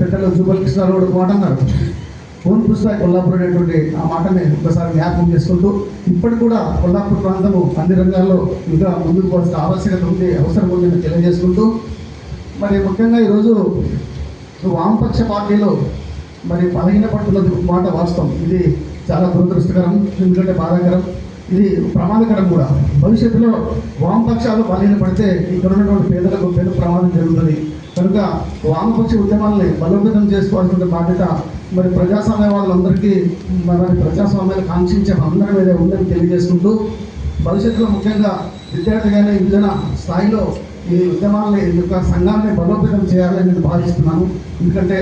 పెద్దలు జూబల్ కృష్ణారావు మాట అన్నారు. ఫోన్ పుస్తక కొల్లాపూర్ అనేటువంటి ఆ మాటని ఒకసారి జ్ఞాపకం చేసుకుంటూ ఇప్పటికి కూడా కొల్లాపూర్ ప్రాంతము అన్ని రంగాల్లో ఇంకా ముందుకు పోవాల్సిన ఆవశ్యకత ఉంది అవసరం ఉందని తెలియజేసుకుంటూ మరి ముఖ్యంగా ఈరోజు వామపక్ష పార్టీలో మరి బలహీన పడుతున్నది మాట వాస్తవం. ఇది చాలా దురదృష్టకరం ఎందుకంటే బాధాకరం. ఇది ప్రమాదకరం కూడా. భవిష్యత్తులో వామపక్షాలు బలహీన పడితే ఇక్కడ ఉన్నటువంటి పేదలకు పేద ప్రమాదం జరుగుతుంది. కనుక వామపక్ష ఉద్యమాలని బలోపేతం చేసుకోవాల్సిన బాధ్యత మరి ప్రజాస్వామ్యవాదులందరికీ మరి ప్రజాస్వామ్యాన్ని కాంక్షించే అందరి మీద ఉందని తెలియజేసుకుంటూ భవిష్యత్తులో ముఖ్యంగా విద్యార్థి కానీ స్థాయిలో ఈ ఉద్యమాలని ఈ యొక్క సంఘాన్ని బలోపేతం చేయాలని నేను భావిస్తున్నాను. ఎందుకంటే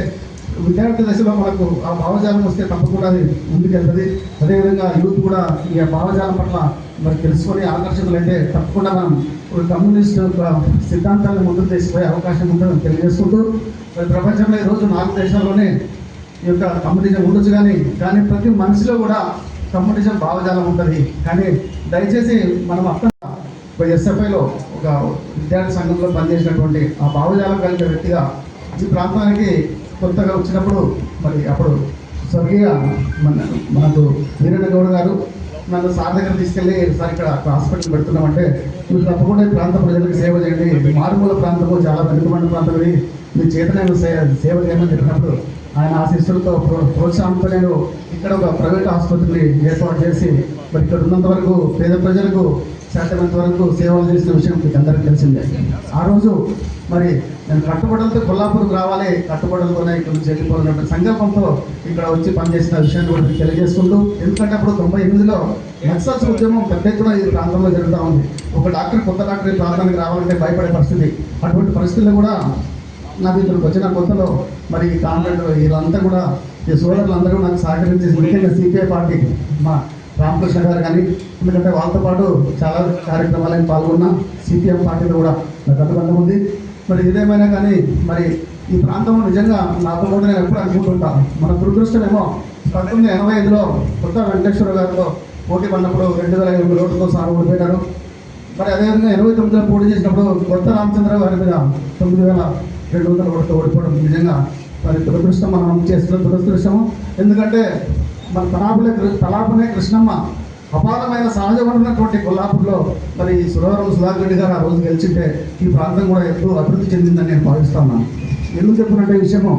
విద్యార్థి దశలో మనకు ఆ భావజాలం వస్తే తప్పకుండా అది ముందుకెళ్తుంది అదేవిధంగా యూత్ కూడా ఈ భావజాలం పట్ల మరి తెలుసుకొని ఆకర్షితులైతే తప్పకుండా మనం ఒక కమ్యూనిస్ట్ యొక్క సిద్ధాంతాలను ముందుకు తీసుకుపోయే అవకాశం ఉంటుందని తెలియజేసుకుంటూ మరి ప్రపంచంలో ఈరోజు నాలుగు దేశాల్లోనే ఈ యొక్క కమ్యూనిజం ఉండొచ్చు కానీ కానీ ప్రతి మనిషిలో కూడా కమ్యూనిజం భావజాలం ఉంటుంది. కానీ దయచేసి మనం అక్కడ ఒక ఎస్ఎఫ్ఐలో ఒక విద్యార్థి సంఘంలో పనిచేసినటువంటి ఆ భావజాలం కలిగిన వ్యక్తిగా ఈ ప్రాంతానికి కొత్తగా వచ్చినప్పుడు మరి అప్పుడు స్వర్గీయ మన మనకు వీరన్న గౌడ్ గారు నన్ను సార్ దగ్గర తీసుకెళ్ళి సార్ ఇక్కడ హాస్పిటల్ పెడుతున్నామంటే మీరు తప్పకుండా ఈ ప్రాంత ప్రజలకు సేవ చేయండి. మారుమూల ప్రాంతము చాలా వెనుకబడిన ప్రాంతం ఇది. మీ చేతనైన సేవ చేయమని చెప్పినప్పుడు ఆయన ఆశీస్సులతో ప్రో- ప్రోత్సాహంతో నేను ఇక్కడ ఒక ప్రైవేట్ ఆసుపత్రిని ఏర్పాటు చేసి మరి ఇక్కడ ఉన్నంత వరకు పేద ప్రజలకు సాధ్యమైనంత వరకు సేవలు చేసిన విషయం మీకు అందరికీ తెలిసిందే. ఆ రోజు మరి నేను కట్టుబడులతో కొల్లాపూర్కి రావాలి కట్టుబడులతోనే ఇక్కడ నుంచి వెళ్ళిపోవాలన్న సంకల్పంతో ఇక్కడ వచ్చి పనిచేసిన విషయాన్ని కూడా మీకు తెలియజేసుకుంటూ ఎందుకంటే అప్పుడు తొంభై ఎనిమిదిలో నక్సల్స్ ఉద్యమం పెద్ద ఎత్తున ఈ ప్రాంతంలో జరుగుతూ ఉంది. ఒక డాక్టర్ కొత్త డాక్టర్ ఈ ప్రాంతానికి రావాలంటే భయపడే పరిస్థితి. అటువంటి పరిస్థితుల్లో కూడా నాకు ఇక్కడికి వచ్చిన కొత్తలో మరి ఈ కాంట్రాక్ట్ వీళ్ళంతా కూడా ఈ సోదరులందరూ నాకు సహకరించి ముఖ్యంగా సిపిఐ పార్టీకి మా రామకృష్ణ గారు కానీ ఎందుకంటే వాళ్ళతో పాటు చాలా కార్యక్రమాలను పాల్గొన్న సిపిఎం పార్టీలో కూడా నాకు అనుబంధం ఉంది. మరి ఇదేమైనా కానీ మరి ఈ ప్రాంతంలో నిజంగా నాతో కూడా నేను ఎప్పుడు అనుకుంటుంటాను మన దురదృష్టమేమో పంతొమ్మిది ఎనభై ఐదులో కొత్త వెంకటేశ్వర గారితో పోటీ పడినప్పుడు రెండు వేల ఐదు ఓట్లతో సార్ ఓడిపోయినారు. మరి అదేవిధంగా ఎనభై తొమ్మిదిలో పోటీ చేసినప్పుడు కొత్త రామచంద్ర గారి మీద తొమ్మిది వేల రెండు వందల ఓట్లతో ఓడిపోవడం నిజంగా మరి దురదృష్టం మనం చేస్తున్న దురదృష్టము. ఎందుకంటే మన తలాపులే తలాపునే కృష్ణమ్మ అపారమైన సహజ ఉన్నటువంటి కొల్లాపూర్లో మరి సురవరం సుధాకర్ రెడ్డి గారు ఆ రోజు గెలిచింటే ఈ ప్రాంతం కూడా ఎంతో అభివృద్ధి చెందిందని నేను భావిస్తున్నాను ఎందుకు చెప్పినట్టే విషయము